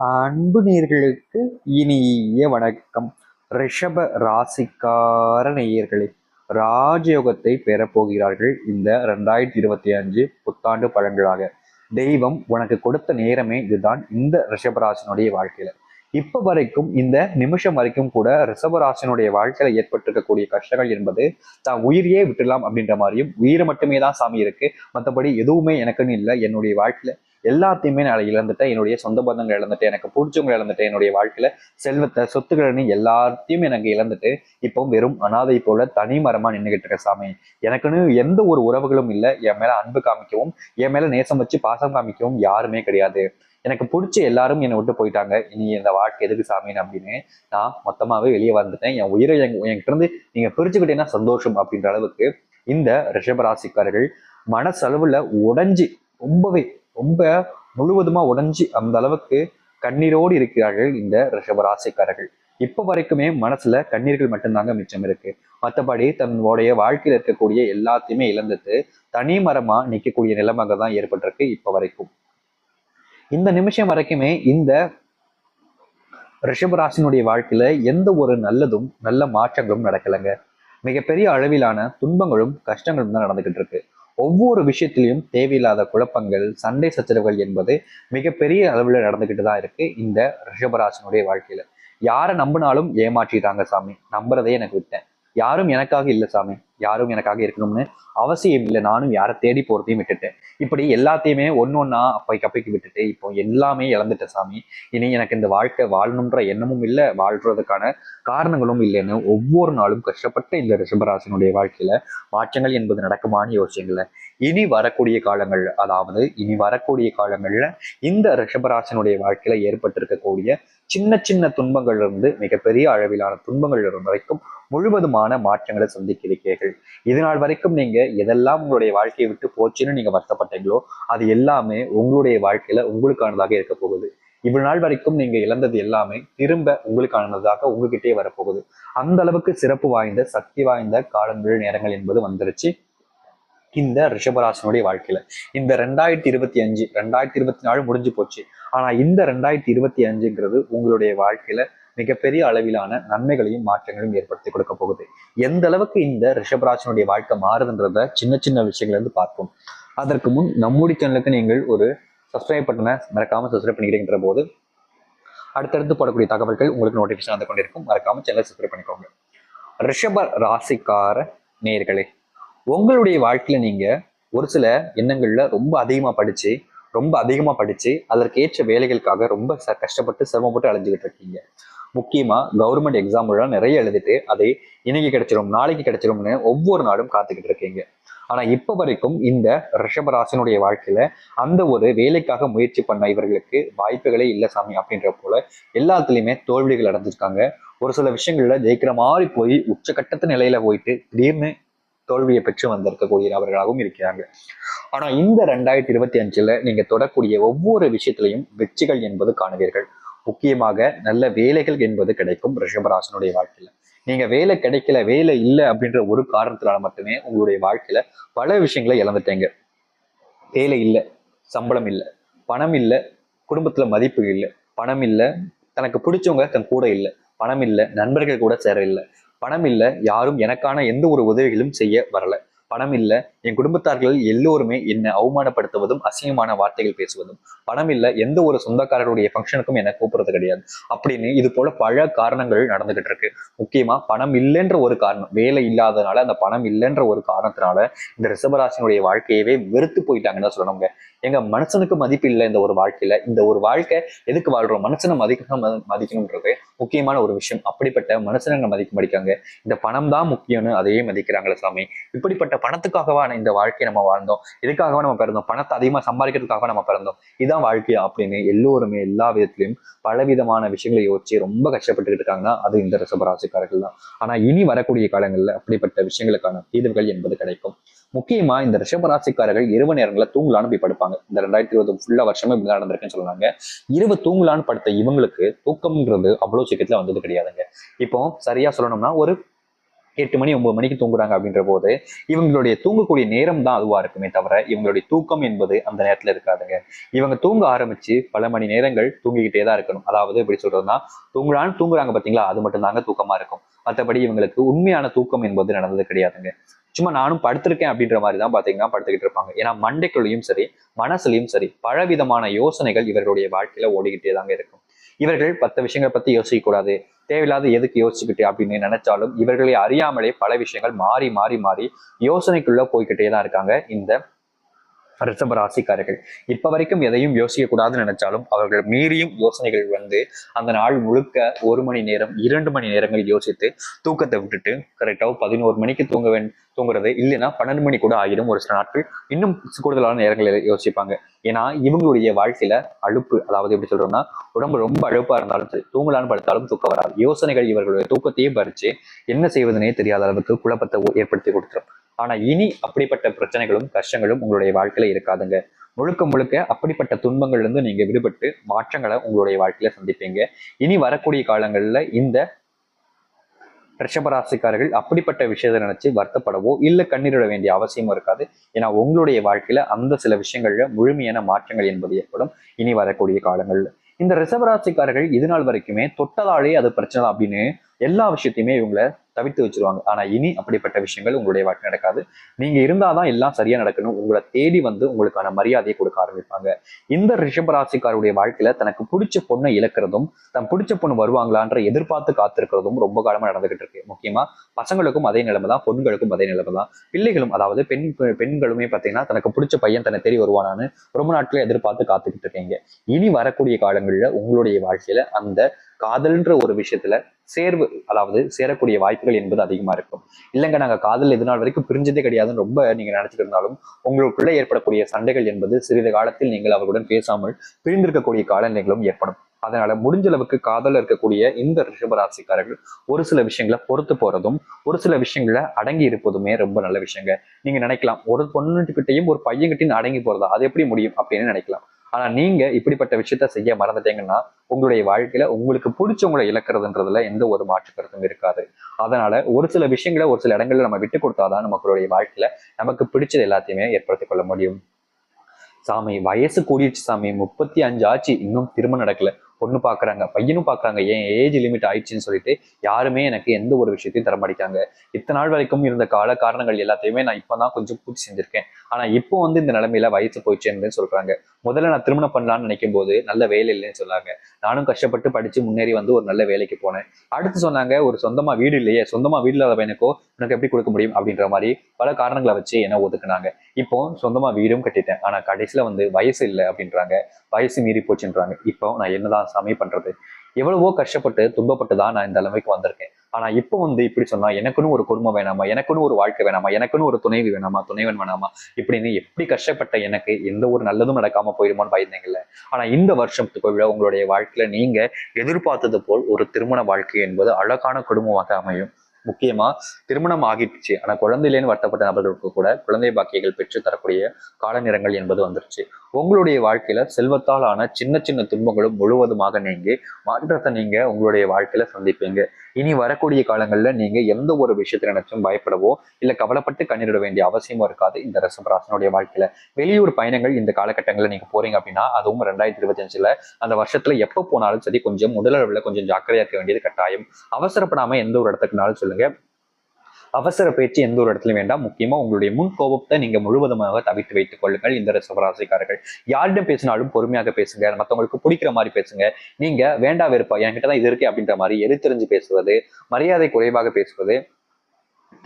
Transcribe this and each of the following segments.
அன்பு நேர்களுக்கு இனிய வணக்கம். ரிஷப ராசிக்கார நேயர்களே ராஜயோகத்தை பெறப்போகிறார்கள் இந்த ரெண்டாயிரத்தி இருபத்தி அஞ்சு புத்தாண்டு பழங்களாக தெய்வம் உனக்கு கொடுத்த நேரமே இதுதான் இந்த ரிஷபராசினுடைய வாழ்க்கையில. இப்ப வரைக்கும் இந்த நிமிஷம் வரைக்கும் கூட ரிஷபராசினுடைய வாழ்க்கையில ஏற்பட்டிருக்கக்கூடிய கஷ்டங்கள் என்பது தான் உயிரையே விட்டுடலாம் அப்படின்ற மாதிரியும் உயிரை மட்டுமே தான் சாமி இருக்கு. மற்றபடி எதுவுமே எனக்குன்னு இல்லை. என்னுடைய வாழ்க்கையில எல்லாத்தையுமே நான் இழந்துட்டேன். என்னுடைய சொந்த பந்தங்கள் இழந்துட்டேன். எனக்கு பிடிச்சவங்க இழந்துட்டேன். என்னுடைய வாழ்க்கையில செல்வத்தை சொத்துக்கள்னு எல்லாத்தையும் எனக்கு இழந்துட்டு இப்போ வெறும் அனாதை போல தனி மரமா நின்றுகிட்டு இருக்க சாமி. எனக்குன்னு எந்த ஒரு உறவுகளும் இல்லை. என் மேல அன்பு காமிக்கவும் என் மேல நேசம் வச்சு பாசம் காமிக்கவும் யாருமே கிடையாது. எனக்கு பிடிச்ச எல்லாரும் என்னை விட்டு போயிட்டாங்க. இனி இந்த வாழ்க்கை எதுக்கு சாமின்னு அப்படின்னு நான் மொத்தமாவே வெளியே வந்துட்டேன். என் உயிரை என்கிட்ட இருந்து நீங்க பிரிச்சுக்கிட்டீங்கன்னா சந்தோஷம் அப்படின்ற அளவுக்கு இந்த ரிஷபராசிக்காரர்கள் மனசளவுல உடைஞ்சி ரொம்பவே ரொம்ப முழுவதுமா உடஞ்சி அந்த அளவுக்கு கண்ணீரோடு இருக்கிறார்கள் இந்த ரிஷபராசிக்காரர்கள். இப்ப வரைக்குமே மனசுல கண்ணீர்கள் மட்டும்தாங்க மிச்சம் இருக்கு. மற்றபடி தன்னுடைய வாழ்க்கையில இருக்கக்கூடிய எல்லாத்தையுமே இழந்துட்டு தனி மரமா நிற்கக்கூடிய நிலைமாக தான் ஏற்பட்டிருக்கு இப்ப வரைக்கும். இந்த நிமிஷம் வரைக்குமே இந்த ரிஷபராசினுடைய வாழ்க்கையில எந்த ஒரு நல்லதும் நல்ல மாற்றங்களும் நடக்கலைங்க. மிகப்பெரிய அளவிலான துன்பங்களும் கஷ்டங்களும் தான் நடந்துகிட்டு இருக்கு. ஒவ்வொரு விஷயத்திலையும் தேவையில்லாத குழப்பங்கள் சண்டை சச்சரவுகள் என்பது மிகப்பெரிய அளவில் நடந்துக்கிட்டு தான் இருக்கு இந்த ரிஷபராசனுடைய வாழ்க்கையில. யாரை நம்பினாலும் ஏமாற்றிட்டாங்க சாமி. நம்புறதே எனக்கு விட்டேன். யாரும் எனக்காக இல்லை சாமி. யாரும் எனக்காக இருக்கணும்னு அவசியம் இல்லை. நானும் யாரை தேடி போகிறதையும் விட்டுட்டேன் இப்படி எல்லாத்தையுமே ஒன்று ஒன்றா அப்பைக்கு கப்பைக்கு விட்டுட்டு இப்போ எல்லாமே இழந்துட்டேன் சாமி. இனி எனக்கு இந்த வாழ்க்கை வாழணுன்ற எண்ணமும் இல்லை வாழ்றதுக்கான காரணங்களும் இல்லைன்னு ஒவ்வொரு நாளும் கஷ்டப்பட்ட இந்த ரிஷபராசனுடைய வாழ்க்கையில் மாற்றங்கள் என்பது நடக்குமான்னு யோசிச்சுங்களேன் இனி வரக்கூடிய காலங்கள் அதாவது இனி வரக்கூடிய காலங்களில் இந்த ரிஷபராசனுடைய வாழ்க்கையில் ஏற்பட்டிருக்கக்கூடிய சின்ன சின்ன துன்பங்கள்ல இருந்து மிகப்பெரிய அளவிலான துன்பங்கள் வரைக்கும் முழுவதுமான மாற்றங்களை சந்திக்கிறீர்கள். இது நாள் வரைக்கும் நீங்க எதெல்லாம் உங்களுடைய வாழ்க்கையை விட்டு போச்சுன்னு நீங்க வருத்தப்பட்டீங்களோ அது எல்லாமே உங்களுடைய வாழ்க்கையில உங்களுக்கானதாக இருக்க போகுது. இவ்வளவு நாள் வரைக்கும் நீங்க இழந்தது எல்லாமே திரும்ப உங்களுக்கானதாக உங்ககிட்டயே வரப்போகுது அந்த அளவுக்கு சிறப்பு வாய்ந்த சக்தி வாய்ந்த காலங்கள் நேரங்கள் என்பது வந்துருச்சு. இந்த ரிஷபராசனுடைய வாழ்க்கையில. இந்த ரெண்டாயிரத்தி இருபத்தி அஞ்சு ரெண்டாயிரத்தி இருபத்தி நாலு முடிஞ்சு போச்சு. ஆனா இந்த ரெண்டாயிரத்தி இருபத்தி அஞ்சுங்கிறது உங்களுடைய வாழ்க்கையில மிகப்பெரிய அளவிலான நன்மைகளையும் மாற்றங்களையும் ஏற்படுத்தி கொடுக்க போகுது. எந்த அளவுக்கு இந்த ரிஷபராசனுடைய வாழ்க்கை மாறுதுன்றத சின்ன சின்ன விஷயங்கள்ல இருந்து பார்ப்போம். அதற்கு முன் நம்முடைய சேனலுக்கு நீங்கள் ஒரு சப்ஸ்கிரைப் பட்டனை மறக்காம சப்ஸ்கிரைப் பண்ணிக்கிறீங்கிற போது அடுத்தடுத்து போடக்கூடிய தகவல்கள் உங்களுக்கு நோட்டிஃபிகேஷன் வந்து கொண்டிருக்கும். மறக்காம சேனலை சப்ஸ்கிரைப் பண்ணிக்கோங்க. ரிஷப ராசிக்கார நேர்களே உங்களுடைய வாழ்க்கையில நீங்க ஒரு சில எண்ணங்கள்ல ரொம்ப அதிகமா படிச்சு ரொம்ப அதிகமா படிச்சு அதற்கேற்ற வேலைகளுக்காக ரொம்ப ச கஷ்டப்பட்டு சிரமப்பட்டு அலைஞ்சுக்கிட்டு இருக்கீங்க. முக்கியமா கவர்மெண்ட் எக்ஸாம்லாம் நிறைய எழுதிட்டு அதை இன்னைக்கு கிடைச்சிரும் நாளைக்கு கிடைச்சிரும்னு ஒவ்வொரு நாளும் காத்துக்கிட்டு இருக்கீங்க. ஆனா இப்ப வரைக்கும் இந்த ரிஷபராசனுடைய வாழ்க்கையில அந்த ஒரு வேலைக்காக முயற்சி பண்ண இவர்களுக்கு வாய்ப்புகளே இல்லை சாமி அப்படின்ற போல எல்லாத்துலயுமே தோல்விகள் அடைஞ்சிருக்காங்க. ஒரு சில விஷயங்கள்ல ஜெயிக்கிற மாதிரி போய் உச்சகட்டத்து நிலையில போயிட்டு திடீர்னு தோல்வியை பெற்று வந்திருக்கக்கூடிய நபர்களாகவும் இருக்கிறாங்க. ஆனா இந்த ரெண்டாயிரத்தி இருபத்தி அஞ்சுல நீங்க தொடக்கூடிய ஒவ்வொரு விஷயத்திலையும் வெற்றிகள் என்பது காணுவீர்கள். முக்கியமாக நல்ல வேலைகள் என்பது கிடைக்கும் ரிஷபராசனுடைய வாழ்க்கையில. நீங்க வேலை கிடைக்கல வேலை இல்லை அப்படின்ற ஒரு காரணத்தினால மட்டுமே உங்களுடைய வாழ்க்கையில பல விஷயங்களை இழந்துட்டீங்க. வேலை இல்லை சம்பளம் இல்லை பணம் இல்லை குடும்பத்துல மதிப்பு இல்லை பணம் இல்லை தனக்கு பிடிச்சவங்க தன் கூட இல்லை பணம் இல்லை நண்பர்கள் கூட சேர இல்லை பணம் இல்லை யாரும் எனக்கான எந்த ஒரு உதவிகளும் செய்ய வரல. பணம் இல்லை என் குடும்பத்தார்கள் எல்லோருமே என்னை அவமானப்படுத்துவதும் அசிங்கமான வார்த்தைகள் பேசுவதும் பணம் இல்லை எந்த ஒரு சொந்தக்காரருடைய ஃபங்க்ஷனுக்கும் என்னை கூப்பிடுறது கிடையாது. அப்படின்னு இது போல பல காரணங்கள் நடந்துகிட்டு இருக்கு. முக்கியமா பணம் இல்லைன்ற ஒரு காரணம் வேலை இல்லாதனால அந்த பணம் இல்லைன்ற ஒரு காரணத்தினால இந்த ரிஷபராசினுடைய வாழ்க்கையவே வெறுத்து போயிட்டாங்கன்னு தான் சொல்லணுங்க. எங்க மனுஷனுக்கு மதிப்பு இல்லை இந்த ஒரு வாழ்க்கையில. இந்த ஒரு வாழ்க்கை எதுக்கு வாழ்றோம்? மனுஷனை மதிக்கணும் மதிக்கணும்ன்றது முக்கியமான ஒரு விஷயம். அப்படிப்பட்ட மனுஷனை மதிக்க மதிக்காங்க இந்த பணம் தான் முக்கியம்னு அதையே மதிக்கிறாங்களே சாமி. இப்படிப்பட்ட பணத்துக்காகவா இந்த வாழ்க்கையை நம்ம வாழ்ந்தோம். இதுக்காகவே நம்ம பிறந்தோம்? பணத்தை அதிகமா சம்பாதிக்கிறதுக்காக நம்ம பிறந்தோம்? இதுதான் வாழ்க்கையா அப்படின்னு எல்லோருமே எல்லா விதத்திலையும் பலவிதமான விஷயங்களை யோசிச்சு ரொம்ப கஷ்டப்பட்டுக்கிட்டு இருக்காங்கன்னா அது இந்த ரிஷபராசிக்காரர்கள் தான். ஆனால் இனி வரக்கூடிய காலங்களில் அப்படிப்பட்ட விஷயங்களுக்கான தீர்வுகள் என்பது கிடைக்கும். முக்கியமா இந்த ரிஷபராசிக்காரர்கள் இரவு நேரங்களில் தூங்கலான்னு போய் படுப்பாங்க. இந்த ரெண்டாயிரத்தி இருபது ஃபுல்லா வருஷமே இப்படி நடந்திருக்குன்னு சொல்லுவாங்க இரவு தூங்கலான்னு படுத்த இவங்களுக்கு தூக்கம்ன்றது அவ்வளவு சீக்கிரத்தில் வந்தது கிடையாதுங்க. இப்போ சரியா சொல்லணும்னா ஒரு எட்டு மணி ஒன்பது மணிக்கு தூங்குறாங்க அப்படின்ற போது இவங்களுடைய தூங்கக்கூடிய நேரம் தான் அதுவா இருக்குமே தவிர இவங்களுடைய தூக்கம் என்பது அந்த நேரத்துல இருக்காதுங்க. இவங்க தூங்க ஆரம்பிச்சு பல மணி நேரங்கள் தூங்கிக்கிட்டே தான் இருக்கணும். அதாவது எப்படி சொல்றதுன்னா தூங்குறான்னு தூங்குறாங்க பாத்தீங்களா அது மட்டும் தாங்க தூக்கமா இருக்கும். மற்றபடி இவங்களுக்கு உண்மையான தூக்கம் என்பது நடந்தது கிடையாதுங்க. சும்மா நானும் படுத்திருக்கேன் அப்படின்ற மாதிரி தான் பாத்தீங்கன்னா படுத்துக்கிட்டு இருப்பாங்க. ஏன்னா மண்டைக்குள்ளேயும் சரி மனசுலயும் சரி பலவிதமான யோசனைகள் இவர்களுடைய வாழ்க்கையில ஓடிக்கிட்டே தாங்க இருக்கும். இவர்கள் பத்து விஷயங்களை பத்தி யோசிக்க கூடாது தேவையில்லாத எதுக்கு யோசிச்சுக்கிட்டு அப்படின்னு நினைச்சாலும் இவர்களை அறியாமலே பல விஷயங்கள் மாறி மாறி மாறி யோசனைக்குள்ள போய்கிட்டே தான் இருக்காங்க. இந்த ரிஷப ராசிக்காரர்கள். இப்ப வரைக்கும் எதையும் யோசிக்க கூடாதுன்னு நினைச்சாலும் அவர்கள் மீறியும் யோசனைகள் வந்து அந்த நாள் முழுக்க ஒரு மணி நேரம் இரண்டு மணி நேரங்கள் யோசித்து தூக்கத்தை விட்டுட்டு கரெக்டாக பதினோரு மணிக்கு தூங்க வேண்டும் தூங்குறது. இல்லைன்னா பன்னெண்டு மணி கூட ஆகிடும் ஒரு சில நாட்கள். இன்னும் கூடுதலான நேரங்களில் யோசிப்பாங்க. ஏன்னா இவங்களுடைய வாழ்க்கையில அழுப்பு அதாவது எப்படி சொல்றோம்னா உடம்பு ரொம்ப அழுப்பா இருந்தாலும் சரி தூங்கலான்னு படுத்தாலும் தூக்கம் வராது. யோசனைகள் இவர்களுடைய தூக்கத்தையே பறிச்சு என்ன செய்வதுனே தெரியாத அளவுக்கு குழப்பத்தை ஏற்படுத்தி கொடுத்துரும். ஆனா இனி அப்படிப்பட்ட பிரச்சனைகளும் கஷ்டங்களும் உங்களுடைய வாழ்க்கையில இருக்காதுங்க. முழுக்க முழுக்க அப்படிப்பட்ட துன்பங்கள்ல இருந்து நீங்க விடுபட்டு மாற்றங்களை உங்களுடைய வாழ்க்கையில சந்திப்பீங்க. இனி வரக்கூடிய காலங்கள்ல இந்த ரிஷபராசிக்காரர்கள் அப்படிப்பட்ட விஷயத்தை நினைச்சு வருத்தப்படவோ இல்ல கண்ணீரிட வேண்டிய அவசியமும் இருக்காது. ஏன்னா உங்களுடைய வாழ்க்கையில அந்த சில விஷயங்கள்ல முழுமையான மாற்றங்கள் என்பது ஏற்படும். இனி வரக்கூடிய காலங்கள்ல. இந்த ரிஷபராசிக்காரர்கள் இது நாள் வரைக்குமே தொட்டதாலே அது பிரச்சனை அப்படின்னு எல்லா விஷயத்தையுமே இவங்களை தவிர்த்து வச்சிருவாங்க. ஆனா இனி அப்படிப்பட்ட விஷயங்கள் உங்களுடைய வாழ்க்கை நடக்காது. நீங்க இருந்தாதான் எல்லாம் சரியா நடக்கணும். உங்களை தேடி வந்து உங்களுக்கான மரியாதையை கொடுக்க ஆரம்பிப்பாங்க. இந்த ரிஷபராசிக்காருடைய வாழ்க்கையில தனக்கு பிடிச்ச பொண்ணை இழக்கிறதும் தன் பிடிச்ச பொண்ணு வருவாங்களான்ற எதிர்பார்த்து காத்திருக்கிறதும் ரொம்ப காலமா நடந்துகிட்டு இருக்கு. முக்கியமா பசங்களுக்கும் அதே நிலைமை தான் பொண்களுக்கும் அதே நிலைமை தான். பிள்ளைகளும் அதாவது பெண் பெண்களுமே பாத்தீங்கன்னா தனக்கு பிடிச்ச பையன் தன்னை தேடி வருவானான்னு ரொம்ப நாட்களே எதிர்பார்த்து காத்துக்கிட்டு இருக்கீங்க. இனி வரக்கூடிய காலங்கள்ல உங்களுடைய வாழ்க்கையில அந்த காதல்ன்ற ஒரு விஷயத்துல சேர்வு அதாவது சேரக்கூடிய வாய்ப்புகள் என்பது அதிகமா இருக்கும். இல்லைங்க நாங்க காதல் எது நாள் வரைக்கும் பிரிஞ்சதே கிடையாதுன்னு ரொம்ப நீங்க நினைச்சிட்டு இருந்தாலும் உங்களுக்குள்ள ஏற்படக்கூடிய சண்டைகள் என்பது சிறிது காலத்தில் நீங்கள் அவர்களுடன் பேசாமல் பிரிந்திருக்கக்கூடிய காலநிலைகளும் ஏற்படும். அதனால முடிஞ்ச அளவுக்கு காதல் இருக்கக்கூடிய இந்த ரிஷபராசிக்காரர்கள் ஒரு சில விஷயங்களை பொறுத்து போறதும் ஒரு சில விஷயங்களை அடங்கி இருப்பதுமே ரொம்ப நல்ல விஷயங்க. நீங்க நினைக்கலாம் ஒரு பொண்ணுகிட்டையும் ஒரு பையன்கிட்டையும் அடங்கி போறதா அது எப்படி முடியும் அப்படின்னு நினைக்கலாம். ஆனா நீங்க இப்படிப்பட்ட விஷயத்த செய்ய மறந்துட்டீங்கன்னா உங்களுடைய வாழ்க்கையில உங்களுக்கு பிடிச்சவங்களை இழக்கிறதுன்றதுல எந்த ஒரு மாற்று கருத்தும் இருக்காது. அதனால ஒரு சில விஷயங்களை ஒரு சில இடங்கள்ல நம்ம விட்டு கொடுத்தாதான் நம்மளுடைய வாழ்க்கையில நமக்கு பிடிச்சது எல்லாத்தையுமே ஏற்படுத்திக் கொள்ள முடியும். சாமி வயசு கூடிடுச்சு சாமி. முப்பத்தி அஞ்சு ஆச்சு. இன்னும் திரும்ப நடக்கல. பொண்ணு பார்க்குறாங்க பையனும் பார்க்குறாங்க ஏன் ஏஜ் லிமிட் ஆயிடுச்சுன்னு சொல்லிட்டு யாருமே எனக்கு எந்த ஒரு விஷயத்தையும் தரமாட்டிக்காங்க இத்தனை நாள் வரைக்கும் இருந்த கால காரணங்கள் எல்லாத்தையுமே நான் இப்போ தான் கொஞ்சம் பூர்த்தி செஞ்சுருக்கேன். ஆனால் இப்போ வந்து இந்த நிலமையில வயசு போயிடுச்சுன்னு சொல்கிறாங்க முதல்ல நான் திருமணம் பண்ணலாம்னு நினைக்கும் போது நல்ல வேலை இல்லைன்னு சொன்னாங்க. நானும் கஷ்டப்பட்டு படித்து முன்னேறி வந்து ஒரு நல்ல வேலைக்கு போனேன். அடுத்து சொன்னாங்க ஒரு சொந்தமாக வீடு இல்லையே சொந்தமாக வீடு இல்லாத பையனுக்கோ எனக்கு எப்படி கொடுக்க முடியும் அப்படின்ற மாதிரி பல காரணங்களை வச்சு என்ன ஒதுக்குனாங்க. இப்போ சொந்தமாக வீடும் கட்டிட்டேன். ஆனால் கடைசியில் வந்து வயசு இல்லை அப்படின்றாங்க. வயசு மீறி போச்சுன்றாங்க. இப்போ நான் என்னதான் சாமி பண்றது. எவ்வளவோ கஷ்டப்பட்டு துன்பப்பட்டு தான் நான் இந்த அளவுக்கு வந்திருக்கேன். ஆனா இப்போ வந்து இப்படி சொன்னா எனக்குன்னு ஒரு குடும்பம் வேணாமா? எனக்குன்னு ஒரு வாழ்க்கை வேணாமா? எனக்குன்னு ஒரு துணைவி வேணாமா? துணைவன் வேணாமா? இப்படின்னு எப்படி கஷ்டப்பட்ட எனக்கு எந்த ஒரு நல்லதும் நடக்காம போயிடுமோன்னு பயந்தீங்கல்ல ஆனா இந்த வருஷத்துக்கு விட உங்களுடைய வாழ்க்கையில நீங்க எதிர்பார்த்தது போல் ஒரு திருமண வாழ்க்கை என்பது அழகான குடும்பமாக அமையும். முக்கியமா திருமணம் ஆகிடுச்சு. ஆனா குழந்தையிலேன்னு வருத்தப்பட்ட நபர்களுக்கு கூட குழந்தை பாக்கியங்கள் பெற்று தரக்கூடிய காலநேரங்கள் என்பது வந்துருச்சு. உங்களுடைய வாழ்க்கையில செல்வத்தால் ஆன சின்ன சின்ன துன்பங்களும் முழுவதுமாக நீங்கி மாற்றத்தை நீங்க உங்களுடைய வாழ்க்கையில சந்திப்பீங்க. இனி வரக்கூடிய காலங்களில் நீங்கள் எந்த ஒரு விஷயத்தை நினைச்சும் பயப்படவோ இல்லை கவலைப்பட்டு கண்ணீரிட வேண்டிய அவசியமும் இருக்காது இந்த ரசபராசனுடைய வாழ்க்கையில். வெளியூர் பயணங்கள் இந்த காலகட்டங்களில் நீங்கள் போறீங்க அப்படின்னா அதுவும் ரெண்டாயிரத்தி இருபத்தி அந்த வருஷத்தில் எப்போ போனாலும் சரி கொஞ்சம் உடலளவுல கொஞ்சம் ஜாக்கிரதையாக இருக்க வேண்டியது கட்டாயம். அவசரப்படாமல் எந்த ஒரு இடத்துக்குனாலும் சொல்லுங்கள் அவசர பேச்சு எந்த ஒரு இடத்துலையும் வேண்டாம். முக்கியமா உங்களுடைய முன் கோபத்தை நீங்க முழுவதுமாக தவிர்த்து வைத்துக் கொள்ளுங்கள். இந்த ரிசவராசிக்காரர்கள் யாரிடம் பேசினாலும் பொறுமையாக பேசுங்க. மற்றவங்களுக்கு பிடிக்கிற மாதிரி பேசுங்க. நீங்க வேண்டா வெறுப்பா என்கிட்ட தான் இது இருக்கு அப்படின்ற மாதிரி எரித்தெறிஞ்சு பேசுவது மரியாதை குறைவாக பேசுவது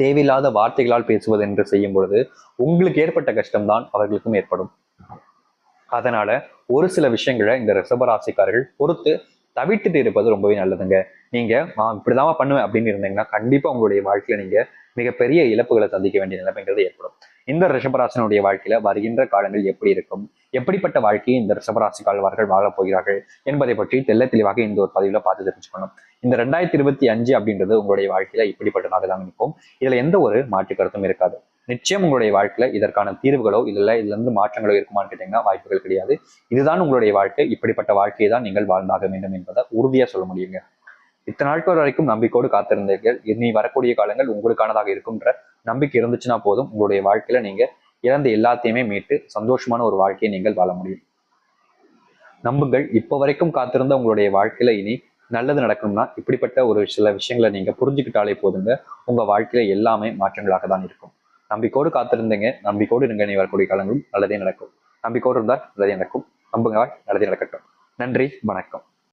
தேவையில்லாத வார்த்தைகளால் பேசுவது என்று செய்யும் பொழுது உங்களுக்கு ஏற்பட்ட கஷ்டம்தான் அவர்களுக்கும் ஏற்படும். அதனால ஒரு சில விஷயங்களை இந்த ரிசபராசிக்காரர்கள் பொறுத்து தவிர்த்துட்டு இருப்பது ரொம்பவே நல்லதுங்க. நீங்க நான் இப்படிதான் பண்ணுவேன் அப்படின்னு இருந்தீங்கன்னா கண்டிப்பா உங்களுடைய வாழ்க்கையில நீங்க மிகப்பெரிய இழப்புகளை சந்திக்க வேண்டிய நிலைமைங்கிறது ஏற்படும். இந்த ரிஷபராசனுடைய வாழ்க்கையில வருகின்ற காலங்கள் எப்படி இருக்கும்? எப்படிப்பட்ட வாழ்க்கையை இந்த ரிஷபராசிக்காரர்கள் வாழப் போகிறார்கள் என்பதை பற்றி தெல்ல தெளிவாக இந்த ஒரு பதிவுல பார்த்து தெரிஞ்சுக்கணும். இந்த ரெண்டாயிரத்தி இருபத்தி அஞ்சு அப்படின்றது உங்களுடைய வாழ்க்கையில இப்படிப்பட்டதாக தான் நிற்கும் இதுல எந்த ஒரு மாற்று கருத்தும் இருக்காது. நிச்சயம் உங்களுடைய வாழ்க்கையில இதற்கான தீர்வுகளோ இல்ல இதுல இருந்து மாற்றங்களோ இருக்குமான்னு கேட்டீங்கன்னா வாய்ப்புகள் கிடையாது. இதுதான் உங்களுடைய வாழ்க்கை. இப்படிப்பட்ட வாழ்க்கையை தான் நீங்கள் வாழ்ந்தாக வேண்டும் என்பதை உறுதியா சொல்ல முடியுங்க. இத்தனை நாட்கள் வரைக்கும் நம்பிக்கையோடு காத்திருந்தீர்கள். இனி வரக்கூடிய காலங்கள் உங்களுக்கானதாக இருக்கும்ன்ற நம்பிக்கை இருந்துச்சுன்னா போதும். உங்களுடைய வாழ்க்கையில நீங்க இழந்த எல்லாத்தையுமே மீட்டு சந்தோஷமான ஒரு வாழ்க்கையை நீங்கள் வாழ முடியும். நம்புங்கள் இப்போ வரைக்கும் காத்திருந்த உங்களுடைய வாழ்க்கையில இனி நல்லது நடக்கணும்னா இப்படிப்பட்ட ஒரு சில விஷயங்களை நீங்க புரிஞ்சுக்கிட்டாலே போதுங்க. உங்க வாழ்க்கையில எல்லாமே மாற்றங்களாக தான் இருக்கும். நம்பிக்கையோடு காத்திருந்தீங்க. நம்பிக்கையோடு இருங்க நீ வரக்கூடிய காலங்களும் நல்லதே நடக்கும். நம்பிக்கையோடு இருந்தால் நல்லதே நடக்கும். நம்புங்க நல்லதே நடக்கட்டும். நன்றி வணக்கம்.